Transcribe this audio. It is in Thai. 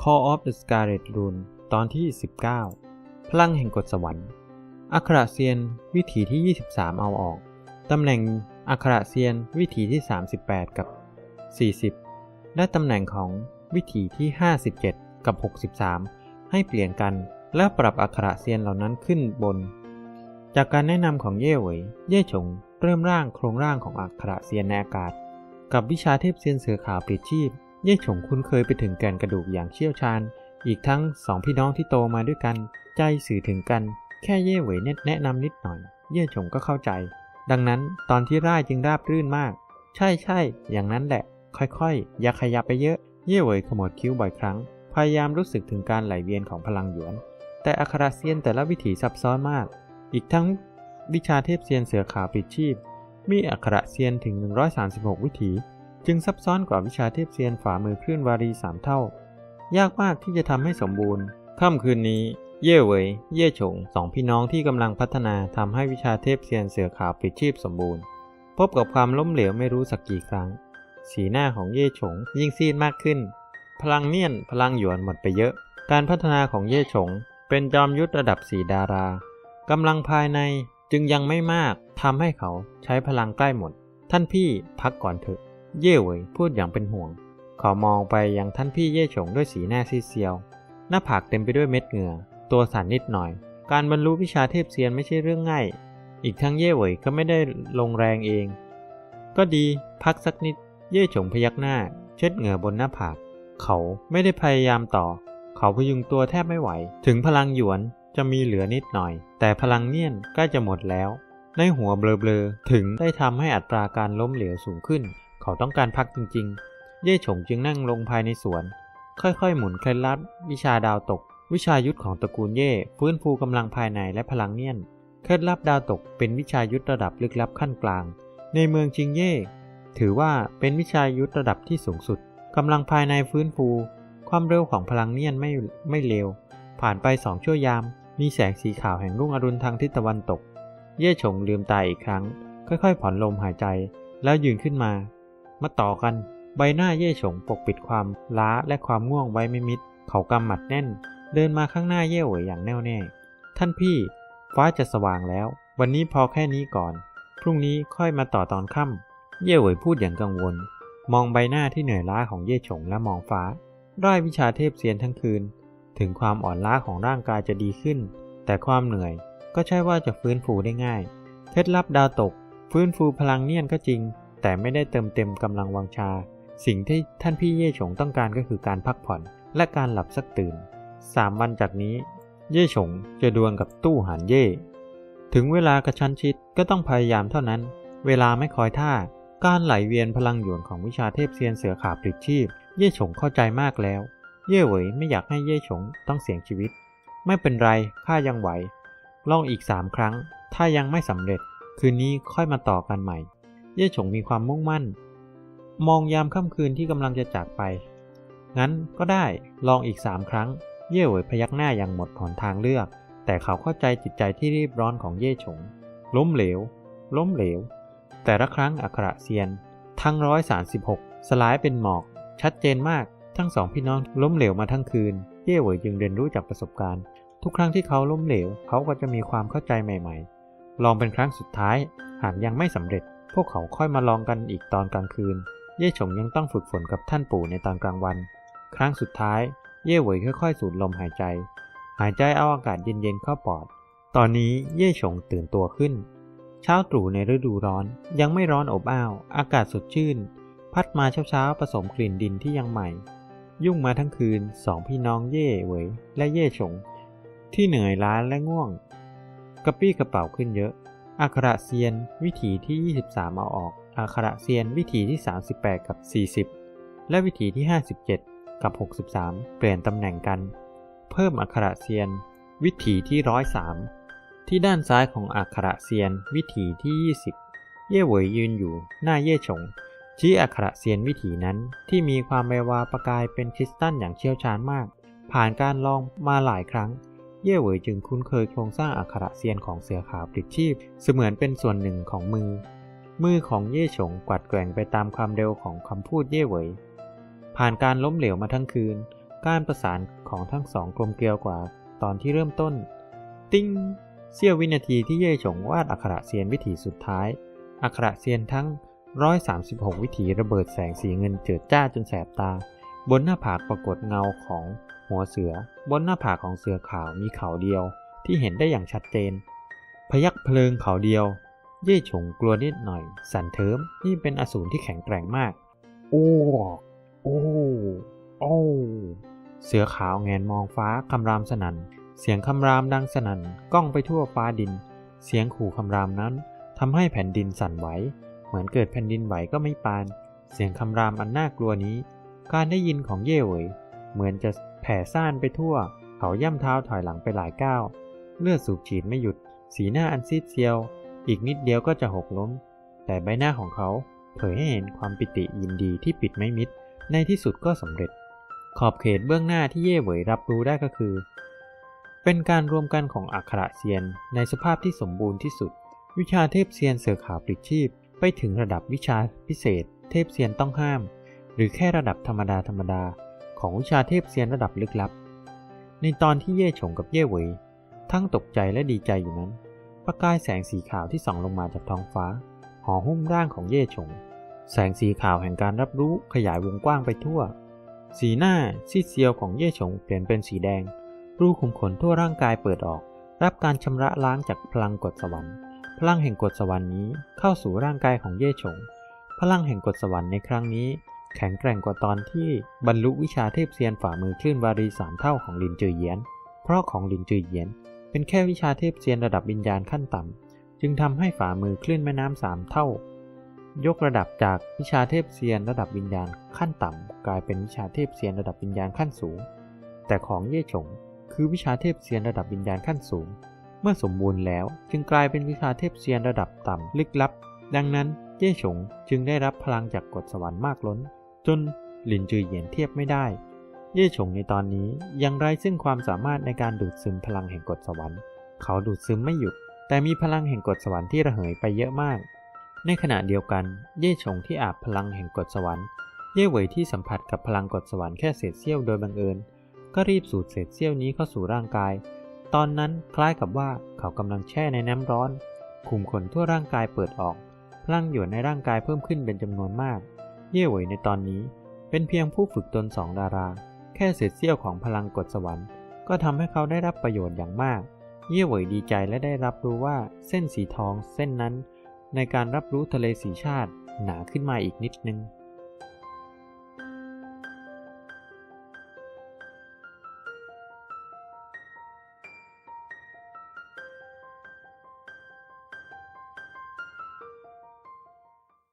Call of the Scarlet Rune ตอนที่ 19 พลังแห่งกฎสวรรค์ อัคระเซียนวิถีที่ 23 เอาออก ตำแหน่งอัคระเซียนวิถีที่ 38 กับ 40 และตำแหน่งของวิถีที่ 57 กับ 63 ให้เปลี่ยนกันและปรับอัคระเซียนเหล่านั้นขึ้นบน จากการแนะนำของเย่เหวยเย่ฉงเริ่มร่างโครงร่างของอัคระเซียนในอากาศ กับวิชาเทพเซียนเสือขาวปลิดชีพ เย่ฉงคุ้นเคยไปถึงแก่นกระดูกอย่างเชี่ยวชาญ อีกทั้งสองพี่น้องที่โตมาด้วยกัน ใจสื่อถึงกัน แค่เย่เหวยแนะนำนิดหน่อย เย่ฉงก็เข้าใจ ดังนั้นตอนที่ร่ายจึงราบรื่นมาก ใช่ใช่อย่างนั้นแหละ ค่อยๆ อย่าขยับไปเยอะ เย่เหวยขมวดคิ้วบ่อยครั้ง พยายามรู้สึกถึงการไหลเวียนของพลังหยวน แต่อัคราเซียนแต่ละวิถีซับซ้อนมาก อีกทั้งวิชาเทพเซียนเสือขาวปิดชีพ มีอักขระเซียนถึง 136 วิถี จึงซับซ้อนกว่าวิชาเทพเซียนฝ่ามือคลื่นวารีสามเท่า ยากมากที่จะทำให้สมบูรณ์ค่ำคืนนี้เย่เวยเย่ฉงสองพี่น้องที่กำลังพัฒนาทำให้วิชาเทพเซียนเสือขาวปิดชีพสมบูรณ์ พบกับความล้มเหลวไม่รู้สักกี่ครั้ง สีหน้าของเย่ฉงยิ่งซีดมากขึ้น พลังเนียนพลังหยวนหมดไปเยอะ การพัฒนาของเย่ฉงเป็นจอมยุทธระดับสีดารากำลังภายในจึงยังไม่มากทำให้เขาใช้พลังใกล้หมด ท่านพี่พักก่อนเถอะ เย่เหวยพูดอย่างเป็นห่วง เขามองไปยังท่านพี่เย่ฉงด้วยสีหน้าซีเซียว หน้าผากเต็มไปด้วยเม็ดเหงื่อ ตัวสั่นนิดหน่อย การบรรลุวิชาเทพเซียนไม่ใช่เรื่องง่าย อีกทั้งเย่เหวยก็ไม่ได้ลงแรงเอง ก็ดี พักสักนิด เย่ฉงพยักหน้า เช็ดเหงื่อบนหน้าผาก เขาไม่ได้พยายามต่อ เขาพยุงตัวแทบไม่ไหว ถึงพลังหยวนจะมีเหลือนิดหน่อย แต่พลังเนียนใกล้จะหมดแล้วในหัวเบลอๆ ถึงได้ทำให้อัตราการล้มเหลวสูงขึ้น เขาต้องการพักจริงๆ เย่ฉงจึงนั่งลงภายในสวน ค่อยๆ หมุนเคล็ดลับ วิชาดาวตก วิชายุทธของตระกูลเย่ฟื้นฟูกำลังภายในและพลังเนียน เคล็ดลับดาวตกเป็นวิชายุทธระดับลึกลับขั้นกลาง ในเมืองจิงเย่ถือว่าเป็นวิชายุทธระดับที่สูงสุดกำลังภายในฟื้นฟู ความเร็วของพลังเนียนไม่ไม่เร็ว ผ่านไปสองชั่วยาม มีแสงสีขาวแห่งรุ่งอรุณทางทิศตะวันตก เย่ฉงลืมตาอีกครั้ง ค่อยๆ ผ่อนลมหายใจ แล้วยืนขึ้นมา มาต่อกัน ใบหน้าเย่ฉงปกปิดความล้าและความง่วงไว้ไม่มิด เขากำหมัดแน่น เดินมาข้างหน้าเย่เหวยอย่างแน่วแน่ ท่านพี่ ฟ้าจะสว่างแล้ว วันนี้พอแค่นี้ก่อน พรุ่งนี้ค่อยมาต่อตอนค่ำเย่เหวยพูดอย่างกังวล มองใบหน้าที่เหนื่อยล้าของเย่ฉงและมองฟ้าร่ายวิชาเทพเซียนทั้งคืน ถึงความอ่อนล้าของร่างกายจะดีขึ้น แต่ความเหนื่อยก็ใช่ว่าจะฟื้นฟูได้ง่าย เคล็ดลับดาวตก ฟื้นฟูพลังเนียนก็จริง แต่ไม่ได้เติมเต็มกำลังวังชา สิ่งที่ท่านพี่เย่ฉงต้องการก็คือการพักผ่อนและการหลับสักตื่นสามวันจากนี้ เย่ฉงจะดวลกับตู้หานเย่ถึงเวลากระชั้นชิดก็ต้องพยายามเท่านั้น เวลาไม่คอยท่า การไหลเวียนพลังหยวนของวิชาเทพเซียนเสือขาปลิดชีพ เย่ฉงเข้าใจมากแล้ว เย่เหวยไม่อยากให้เย่ฉงต้องเสี่ยงชีวิต ไม่เป็นไรข้ายังไหวลองอีกสามครั้ง ถ้ายังไม่สำเร็จ คืนนี้ค่อยมาต่อกันใหม่ เย่ฉงมีความมุ่งมั่น มองยามค่ำคืนที่กำลังจะจากไป งั้นก็ได้ลองอีกสามครั้ง เย่เหวยพยักหน้าอย่างหมดหนทางเลือก แต่เขาเข้าใจจิตใจที่รีบร้อนของเย่ฉง ล้มเหลว ล้มเหลว แต่ละครั้งอักระเซียน ทั้งร้อยสาสิบหกสลายเป็นหมอก ชัดเจนมากทั้งสองพี่น้องล้มเหลวมาทั้งคืน เย่เหวยจึงเรียนรู้จากประสบการณ์ ทุกครั้งที่เขาล้มเหลว เขาก็จะมีความเข้าใจใหม่ ๆ ลองเป็นครั้งสุดท้าย หากยังไม่สำเร็จ พวกเขาค่อยมาลองกันอีกตอนกลางคืน เย่ฉงยังต้องฝึกฝนกับท่านปู่ในตอนกลางวัน ครั้งสุดท้าย เย่เหวยค่อยๆ สูดลมหายใจ หายใจเอาอากาศเย็นๆเข้าปอด ตอนนี้เย่ฉงตื่นตัวขึ้น เช้าตรู่ในฤดูร้อนยังไม่ร้อนอบอ้าว อากาศสดชื่น พัดมาเช้าๆผสมกลิ่นดินที่ยังใหม่ ยุ่งมาทั้งคืนสองพี่น้องเย่เหวยและเย่ฉง ที่เหนื่อยล้าและง่วง กระปี้กระเป๋าขึ้นเยอะ อักขระเซียนวิถีที่ 23 เอาออก อักขระเซียนวิถีที่ 38 กับ 40 และวิถีที่ 57 กับ 63 เปลี่ยนตำแหน่งกัน เพิ่มอักขระเซียนวิถีที่ 103 ที่ด้านซ้ายของอักขระเซียนวิถีที่ 20 เย่เหวยยืนอยู่ หน้าเย่ฉงชี้อักขระเซียนวิถีนั้นที่มีความแวววาประกายเป็นคริสตัลอย่างเชี่ยวชาญมาก ผ่านการลองมาหลายครั้ง เย่เหวยจึงคุ้นเคยโครงสร้างอักขระเซียนของเสือขาวปลิดชีพ เสมือนเป็นส่วนหนึ่งของมือ มือของเย่ฉงกวัดแกว่งไปตามความเร็วของคำพูดเย่เหวยผ่านการล้มเหลวมาทั้งคืน การประสานของทั้งสองกลมเกลียวกว่าตอนที่เริ่มต้น ติ้งเสี้ยววินาทีที่เย่ฉงวาดอักขระเซียนวิถีสุดท้าย อักขระเซียนทั้ง 136 วิถีระเบิดแสงสีเงินเจิดจ้าจนแสบตา บนหน้าผากปรากฏเงาของ หัวเสือบนหน้าผากของเสือขาวมีเขาเดียวที่เห็นได้อย่างชัดเจน พยักเพลิงเขาเดียว เย่ฉงกลัวนิดหน่อย สันเทิมนี่เป็นอสูรที่แข็งแกร่งมาก โอ้โอ้โอ้เสือขาวแงนมองฟ้าคำรามสนัน่น เสียงคำรามดังสนั่นก้องไปทั่วฟ้าดิน เสียงขู่คำรามนั้นทำให้แผ่นดินสั่นไหว เหมือนเกิดแผ่นดินไหวก็ไม่ปาน เสียงคำรามอันน่ากลัวนี้ การได้ยินของเย่เหวยเหมือนจะ แผ่ซ่านไปทั่ว เขาย่ำเท้าถอยหลังไปหลายก้าว เลือดสูบฉีดไม่หยุด สีหน้าอันซีดเซียว อีกนิดเดียวก็จะหกล้ม แต่ใบหน้าของเขาเผยให้เห็นความปิติยินดีที่ปิดไม่มิด ในที่สุดก็สำเร็จ ขอบเขตเบื้องหน้าที่เย่เหวยรับรู้ได้ก็คือ เป็นการรวมกันของอักขระเซียน ในสภาพที่สมบูรณ์ที่สุด วิชาเทพเซียนเสือขาวปลิดชีพ ไปถึงระดับวิชาพิเศษ เทพเซียนต้องห้าม หรือแค่ระดับธรรมดาธรรมดา ของวิชาเทพเซียนระดับลึกลับ ในตอนที่เย่ฉงกับเย่เหวยทั้งตกใจและดีใจอยู่นั้น ประกายแสงสีขาวที่ส่องลงมาจากท้องฟ้าห่อหุ้มร่างของเย่ฉง แสงสีขาวแห่งการรับรู้ขยายวงกว้างไปทั่ว สีหน้าซีดเซียวของเย่ฉงเปลี่ยนเป็นสีแดง รูขุมขนทั่วร่างกายเปิดออก รับการชำระล้างจากพลังกฎสวรรค์ พลังแห่งกฎสวรรค์นี้เข้าสู่ร่างกายของเย่ฉง พลังแห่งกฎสวรรค์ในครั้งนี้ แข็งแกร่งกว่าตอนที่บรรลุวิชาเทพเซียนฝ่ามือคลื่นวารีสามเท่าของลินจือเยียน เพราะของลินจือเยียน เป็นแค่วิชาเทพเซียนระดับวิญญาณขั้นต่ำ จึงทำให้ฝ่ามือคลื่นแม่น้ำสามเท่า ยกระดับจากวิชาเทพเซียนระดับวิญญาณขั้นต่ำ กลายเป็นวิชาเทพเซียนระดับวิญญาณขั้นสูง แต่ของเย่ฉงคือวิชาเทพเซียนระดับวิญญาณขั้นสูง เมื่อสมบูรณ์แล้วจึงกลายเป็นวิชาเทพเซียนระดับต่ำลึกลับ ดังนั้นเย่ฉงจึงได้รับพลังจากกฎสวรรค์มากล้น จนหลินจือเหยียนเทียบไม่ได้ เย่ฉงในตอนนี้ยังไร้ซึ่งความสามารถในการดูดซึมพลังแห่งกฎสวรรค์ เขาดูดซึมไม่หยุด แต่มีพลังแห่งกฎสวรรค์ที่ระเหยไปเยอะมาก ในขณะเดียวกัน เย่ฉงที่อาบพลังแห่งกฎสวรรค์ เย่เหวยที่สัมผัสกับพลังกฎสวรรค์แค่เศษเสี้ยวโดยบังเอิญ ก็รีบสูดเศษเสี้ยวนี้เข้าสู่ร่างกาย ตอนนั้นคล้ายกับว่าเขากำลังแช่ในน้ำร้อนขุมขนทั่วร่างกายเปิดออก พลังหยวนในร่างกายเพิ่มขึ้นเป็นจำนวนมาก เย่เหวยในตอนนี้เป็นเพียงผู้ฝึกตนสองดารา แค่เศษเสี้ยวของพลังกฎสวรรค์ ก็ทำให้เขาได้รับประโยชน์อย่างมาก เย่เหวยดีใจและได้รับรู้ว่าเส้นสีทองเส้นนั้น ในการรับรู้ทะเลสีชาติหนาขึ้นมาอีกนิดนึง